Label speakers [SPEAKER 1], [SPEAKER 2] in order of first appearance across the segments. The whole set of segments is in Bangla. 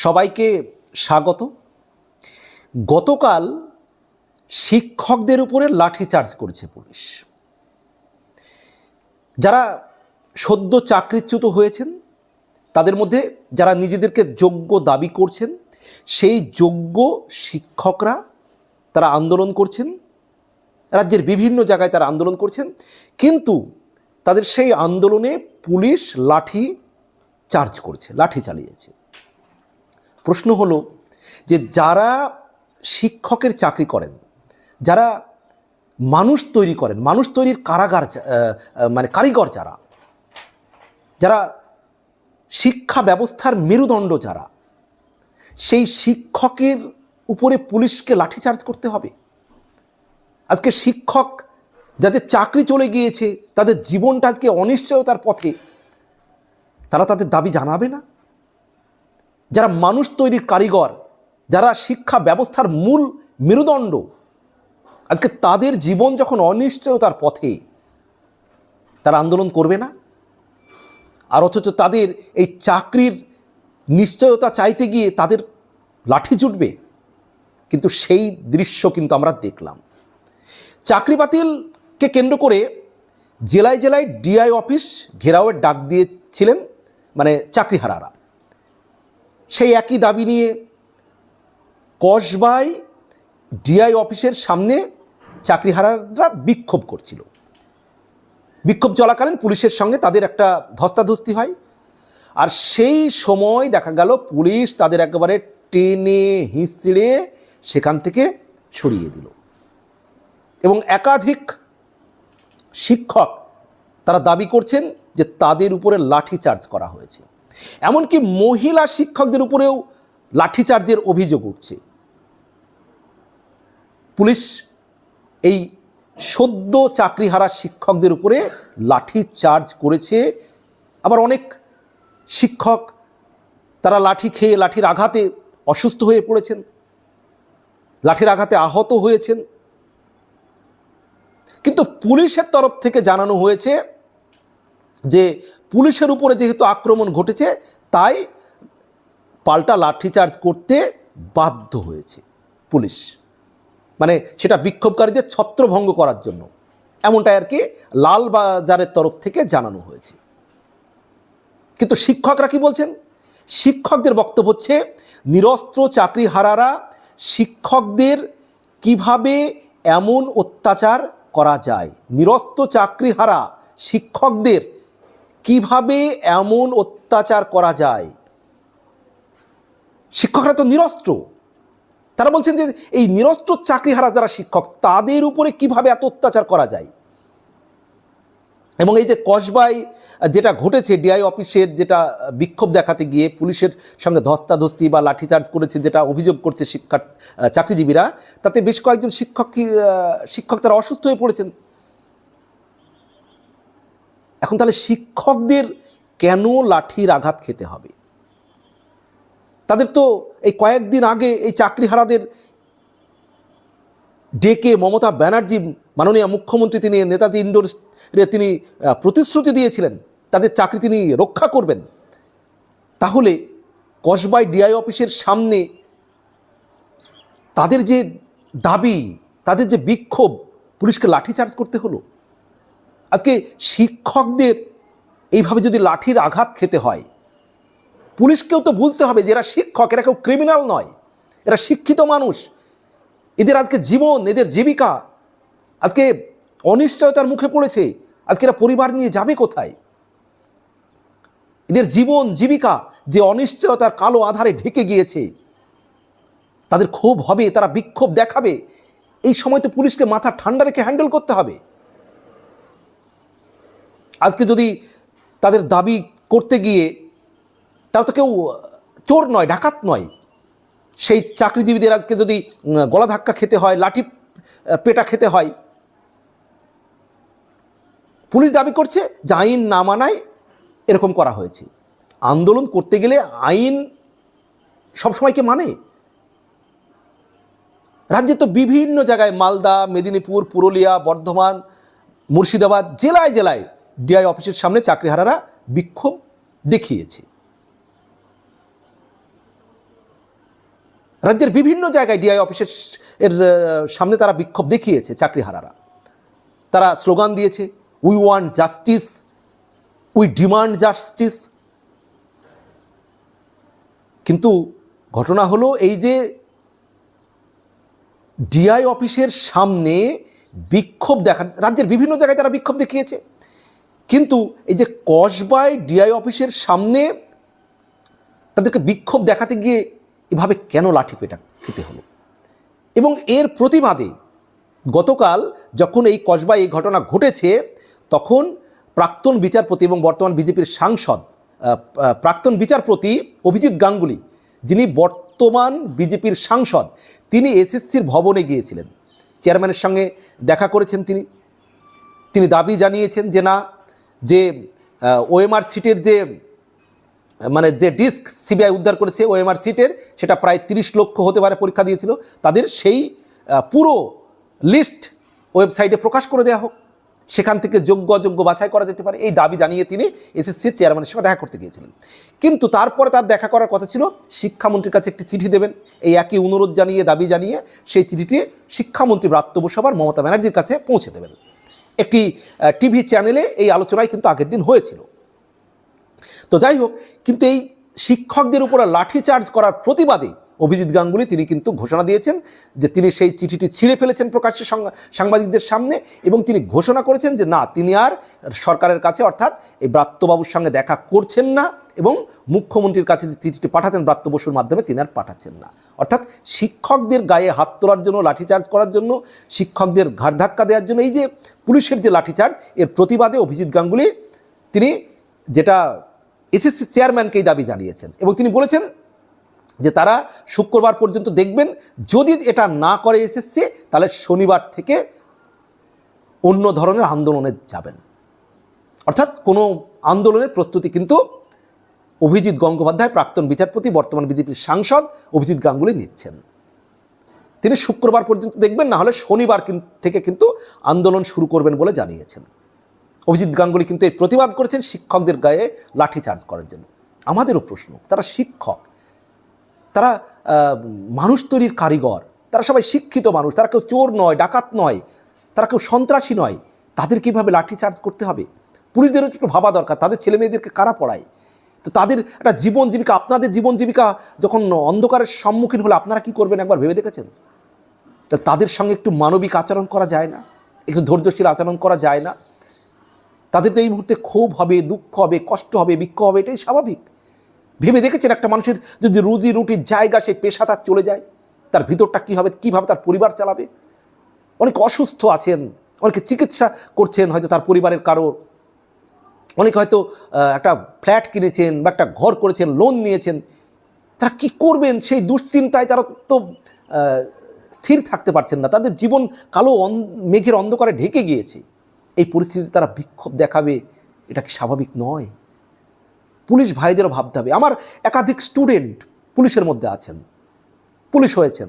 [SPEAKER 1] সবাইকে স্বাগত। গতকাল শিক্ষকদের উপরে লাঠিচার্জ করেছে পুলিশ। যারা সদ্য চাকরিচ্যুত হয়েছেন, তাদের মধ্যে যারা নিজেদেরকে যোগ্য দাবি করছেন, সেই যোগ্য শিক্ষকরা তারা আন্দোলন করছেন, রাজ্যের বিভিন্ন জায়গায় তারা আন্দোলন করছেন, কিন্তু তাদের সেই আন্দোলনে পুলিশ লাঠি চার্জ করছে, লাঠি চালিয়েছে। প্রশ্ন হলো যে যারা শিক্ষকের চাকরি করেন, যারা মানুষ তৈরি করেন, মানুষ তৈরির কারাগার মানে কারিগর যারা যারা শিক্ষা ব্যবস্থার মেরুদণ্ড যারা, সেই শিক্ষকের উপরে পুলিশকে লাঠিচার্জ করতে হবে। আজকে শিক্ষক যাদের চাকরি চলে গিয়েছে, তাদের জীবনটা আজকে অনিশ্চয়তার পথে, তারা তাদের দাবি জানাবে না? যারা মানুষ তৈরির কারিগর, যারা শিক্ষা ব্যবস্থার মূল মেরুদণ্ড, আজকে তাদের জীবন যখন অনিশ্চয়তার পথে, তারা আন্দোলন করবে না? আর অথচ তাদের এই চাকরির নিশ্চয়তা চাইতে গিয়ে তাদের লাঠি জুটবে। কিন্তু সেই দৃশ্য কিন্তু আমরা দেখলাম। চাকরি বাতিলকে কেন্দ্র করে জেলায় জেলায় ডিআই অফিস ঘেরাওয়ের ডাক দিয়েছিলেন মানে চাকরিহারারা। সেই একই দাবি নিয়ে কসবাই ডিআই অফিসের সামনে চাকরিহারারা বিক্ষোভ করছিল। বিক্ষোভ চলাকালীন পুলিশের সঙ্গে তাদের একটা ধস্তাধস্তি হয় আর সেই সময় দেখা গেল পুলিশ তাদের একেবারে টেনে হিঁচড়ে সেখান থেকে সরিয়ে দিল। এবং একাধিক শিক্ষক তারা দাবি করছেন যে তাদের উপরে লাঠি চার্জ করা হয়েছে। এমনকি মহিলা শিক্ষকদের উপরেও লাঠিচার্জের অভিযোগ উঠছে। পুলিশ এই সদ্য চাকরিহারা শিক্ষকদের উপরে লাঠি চার্জ করেছে। আবার অনেক শিক্ষক তারা লাঠি খেয়ে লাঠির আঘাতে অসুস্থ হয়ে পড়েছেন, লাঠির আঘাতে আহত হয়েছেন। কিন্তু পুলিশের তরফ থেকে জানানো হয়েছে যে পুলিশের উপরে যেহেতু আক্রমণ ঘটেছে, তাই পাল্টা লাঠিচার্জ করতে বাধ্য হয়েছে পুলিশ। মানে সেটা বিক্ষোভকারীদের ছত্রভঙ্গ করার জন্য। এমনটাই আর কি লালবাজারের তরফ থেকে জানানো হয়েছে। কিন্তু শিক্ষকরা কি বলছেন? শিক্ষকদের বক্তব্য হচ্ছে, নিরস্ত্র চাকরিহারারা শিক্ষকদের কীভাবে এমন অত্যাচার করা যায়? নিরস্ত্র চাকরিহারা শিক্ষকদের কীভাবে এমন অত্যাচার করা যায়? শিক্ষকরা তো নিরস্ত্র। তারা বলছেন যে এই নিরস্ত্র চাকরিহারা যারা শিক্ষক, তাদের উপরে কীভাবে এত অত্যাচার করা যায়? এবং এই যে কসবাই যেটা ঘটেছে, ডিআই অফিসের যেটা বিক্ষোভ দেখাতে গিয়ে পুলিশের সঙ্গে ধস্তাধস্তি বা লাঠিচার্জ করেছে যেটা অভিযোগ করছে শিক্ষা, চাকরিজীবীরা, তাতে বেশ কয়েকজন শিক্ষক শিক্ষক তারা অসুস্থ হয়ে পড়েছেন। এখন তাহলে শিক্ষকদের কেন লাঠির আঘাত খেতে হবে? তাদের তো এই কয়েকদিন আগে এই চাকরিহারাদের ডেকে মমতা ব্যানার্জি, মাননীয় মুখ্যমন্ত্রী তিনি, নেতাজি ইন্ডোর তিনি প্রতিশ্রুতি দিয়েছিলেন, তাদের চাকরি তিনি রক্ষা করবেন। তাহলে কসবাই ডিআই অফিসের সামনে তাদের যে দাবি, তাদের যে বিক্ষোভ, পুলিশকে লাঠিচার্জ করতে হলো? আজকে শিক্ষকদের এইভাবে যদি লাঠির আঘাত খেতে হয়, পুলিশকেও তো বুঝতে হবে যে এরা শিক্ষক, এরা কেউ ক্রিমিনাল নয়। এরা শিক্ষিত মানুষ। এদের আজকে জীবন, এদের জীবিকা আজকে অনিশ্চয়তার মুখে পড়েছে। আজকে এরা পরিবার নিয়ে যাবে কোথায়? এদের জীবন, জীবিকা যে অনিশ্চয়তার কালো আধারে ঢেকে গিয়েছে, তাদের ক্ষোভ হবে, তারা বিক্ষোভ দেখাবে। এই সময় তো পুলিশকে মাথা ঠান্ডা রেখে হ্যান্ডেল করতে হবে। আজকে যদি তাদের দাবি করতে গিয়ে তারা তো কেউ চোর নয়, ডাকাত নয়। সেই চাকরিজীবীদের আজকে যদি গলা ধাক্কা খেতে হয়, লাঠি পেটা খেতে হয়, পুলিশ দাবি করছে যে আইন না মানায় এরকম করা হয়েছে। আন্দোলন করতে গেলে আইন সবসময়কে মানে। রাজ্যে তো বিভিন্ন জায়গায় মালদা, মেদিনীপুর, পুরুলিয়া, বর্ধমান, মুর্শিদাবাদ, জেলায় জেলায় ডিআই অফিসের সামনে চাকরিহারারা বিক্ষোভ দেখিয়েছে। রাজ্যের বিভিন্ন জায়গায় ডিআই অফিসের এর সামনে তারা বিক্ষোভ দেখিয়েছে চাকরিহারারা। তারা স্লোগান দিয়েছে we want justice we demand justice কিন্তু ঘটনা হলো এই যে ডিআই অফিসের সামনে বিক্ষোভ দেখা, রাজ্যের বিভিন্ন জায়গায় তারা বিক্ষোভ দেখিয়েছে। কিন্তু এই যে কসবায় ডিআই অফিসের সামনে তাদেরকে বিক্ষোভ দেখাতে গিয়ে এভাবে কেন লাঠি পেটা খেতে হলো? এবং এর প্রতিবাদে গতকাল যখন এই কসবায় এই ঘটনা ঘটেছে, তখন প্রাক্তন বিচারপতি এবং বর্তমান বিজেপির সাংসদ প্রাক্তন বিচারপতি অভিজিৎ গাঙ্গুলি, যিনি বর্তমান বিজেপির সাংসদ, তিনি এসএসসির ভবনে গিয়েছিলেন। চেয়ারম্যানের সঙ্গে দেখা করেছেন তিনি। তিনি দাবি জানিয়েছেন যে না যে ওএমআর সিটের যে মানে যে ডিস্ক সিবিআই উদ্ধার করেছে ওএমআর সিটের সেটা প্রায় তিরিশ লক্ষ হতে পারে পরীক্ষা দিয়েছিল। তাদের সেই পুরো লিস্ট ওয়েবসাইটে প্রকাশ করে দেওয়া হোক। সেখান থেকে যোগ্য অযোগ্য বাছাই করা যেতে পারে। এই দাবি জানিয়ে তিনি এসএসসির চেয়ারম্যানের সঙ্গে দেখা করতে গিয়েছিলেন। কিন্তু তারপরে তার দেখা করার কথা ছিল, শিক্ষামন্ত্রীর কাছে একটি চিঠি দেবেন। এই একই অনুরোধ জানিয়ে, দাবি জানিয়ে সেই চিঠিটি শিক্ষামন্ত্রী ব্রাত্য মমতা ব্যানার্জির কাছে পৌঁছে দেবেন। একটি টিভি চ্যানেলে এই আলোচনায় কিন্তু আগের দিন হয়েছিল। তো যাই হোক, কিন্তু এই শিক্ষকদের উপর লাঠিচার্জ করার প্রতিবাদে অভিজিৎ গাঙ্গুলি তিনি কিন্তু ঘোষণা দিয়েছেন যে তিনি সেই চিঠিটি ছিঁড়ে ফেলেছেন প্রকাশ্যে সাংবাদিকদের সামনে এবং তিনি ঘোষণা করেছেন যে না, তিনি আর সরকারের কাছে অর্থাৎ এই ব্রাত্যবাবুর সঙ্গে দেখা করছেন না এবং মুখ্যমন্ত্রীর কাছে যে চিঠিটি পাঠাতেন ব্রাত্য বসুর মাধ্যমে তিনি আর পাঠাচ্ছেন না। অর্থাৎ শিক্ষকদের গায়ে হাত তোলার জন্য, লাঠিচার্জ করার জন্য, শিক্ষকদের ঘাড় ধাক্কা দেওয়ার জন্য এই যে পুলিশের যে লাঠিচার্জ, এর প্রতিবাদে অভিজিৎ গাঙ্গুলি তিনি যেটা এসএসসি চেয়ারম্যানকেই দাবি জানিয়েছেন এবং তিনি বলেছেন যে তারা শুক্রবার পর্যন্ত দেখবেন, যদি এটা না করে এসএসসি, তাহলে শনিবার থেকে অন্য ধরনের আন্দোলনে যাবেন। অর্থাৎ কোনো আন্দোলনের প্রস্তুতি কিন্তু অভিজিৎ গঙ্গোপাধ্যায়, প্রাক্তন বিচারপতি, বর্তমান বিজেপির সাংসদ অভিজিৎ গাঙ্গুলি নিচ্ছেন। তিনি শুক্রবার পর্যন্ত দেখবেন, না হলে শনিবার থেকে কিন্তু আন্দোলন শুরু করবেন বলে জানিয়েছেন। অভিজিৎ গাঙ্গুলি কিন্তু এই প্রতিবাদ করেছেন শিক্ষকদের গায়ে লাঠিচার্জ করার জন্য। আমাদেরও প্রশ্ন, তারা শিক্ষক তারা মানুষ তৈরির কারিগর। তারা সবাই শিক্ষিত মানুষ, তারা কেউ চোর নয়, ডাকাত নয়, তারা কেউ সন্ত্রাসী নয়। তাদের কীভাবে লাঠিচার্জ করতে হবে? পুলিশদেরও একটু ভাবা দরকার, তাদের ছেলে মেয়েদেরকে কারা পড়ায়? তো তাদের একটা জীবন জীবিকা, আপনাদের জীবন জীবিকা যখন অন্ধকারের সম্মুখীন হলে আপনারা কি করবেন একবার ভেবে দেখেছেন? তা তাদের সঙ্গে একটু মানবিক আচরণ করা যায় না, একটু ধৈর্যশীল আচরণ করা যায় না। তাদের তো এই মুহূর্তে ক্ষোভ হবে, দুঃখ হবে, কষ্ট হবে, বিক্ষোভ হবে, এটাই স্বাভাবিক। ভেবে দেখেছেন একটা মানুষের যদি রুজি রুটির জায়গা সেই পেশা তার চলে যায়, তার ভিতরটা কী হবে, কীভাবে তার পরিবার চালাবে? অনেক অসুস্থ আছেন, অনেকে চিকিৎসা করছেন, হয়তো তার পরিবারের কারও অনেকে হয়তো একটা ফ্ল্যাট কিনেছেন বা একটা ঘর করেছেন লোন নিয়েছেন। তারা কি করবেন? সেই দুশ্চিন্তায় তারা তো স্থির থাকতে পারছেন না। তাদের জীবন কালো অন- মেঘের অন্ধকারে ঢেকে গিয়েছে। এই পরিস্থিতিতে তারা বিক্ষোভ দেখাবে, এটা কি স্বাভাবিক নয়? পুলিশ ভাইদেরও ভাবতে হবে। আমার একাধিক স্টুডেন্ট পুলিশের মধ্যে আছেন। পুলিশ হয়েছেন।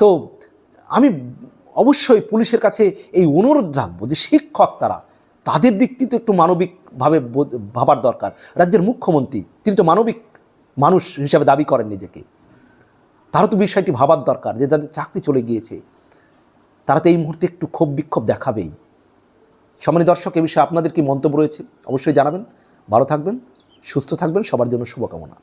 [SPEAKER 1] তো আমি অবশ্যই পুলিশের কাছে এই অনুরোধ রাখব যে শিক্ষক তারা, তাদের দিকটি তো একটু মানবিকভাবে ভাবার দরকার। রাজ্যের মুখ্যমন্ত্রী, তিনি তো মানবিক মানুষ হিসাবে দাবি করেন নিজেকে। তারও তো বিষয়টি ভাবার দরকার যে যাদের চাকরি চলে গিয়েছে। তারা তো এই মুহূর্তে একটু ক্ষোভ বিক্ষোভ দেখাবেই। সম্মানিত দর্শক, এ বিষয়ে আপনাদের কি মন্তব্য রয়েছে? অবশ্যই জানাবেন। ভালো থাকবেন, সুস্থ থাকবেন। সবার জন্য শুভকামনা।